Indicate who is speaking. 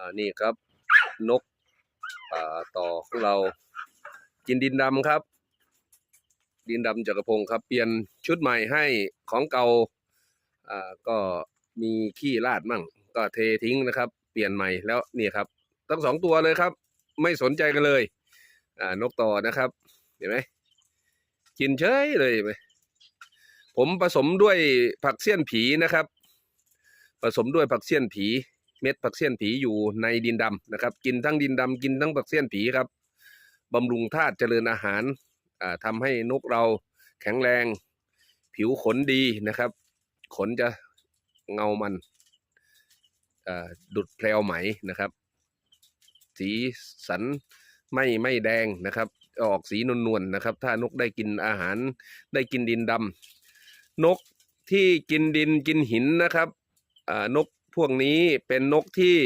Speaker 1: อ่านี่ครับนกต่อของเรากินดินดำครับ ดินดำจักรพงศ์ครับ เปลี่ยนชุดใหม่ให้ของเก่าอ่าก็มีขี้ราดมั่ง ก็เททิ้งนะครับ เปลี่ยนใหม่แล้วนี่ครับทั้งสองตัวเลยครับ ไม่สนใจกันเลยนกต่อนะครับ เห็นไหมกินเฉยเลยไหมผมผสมด้วยผักเสี้ยนผีนะครับ ผสมด้วยผักเสี้ยนผี เม็ดผักเสี้ยนผีอยู่ในดินดำนะครับ กินทั้งดินดำกินทั้งผักเสี้ยนผีครับบำรุงธาตุเจริญอาหารอ่าทำให้นกเราแข็งแรง ผิวขนดีนะครับ ขนจะเงามันอ่าดุดแพลวไหมนะครับ สีสันไม่ไม่แดงนะครับ ออกสีนวลๆนะครับ ถ้านกได้กินอาหารได้กินดินดำนกที่กินดินกินหินนะครับนก พวกนี้เป็นนกที่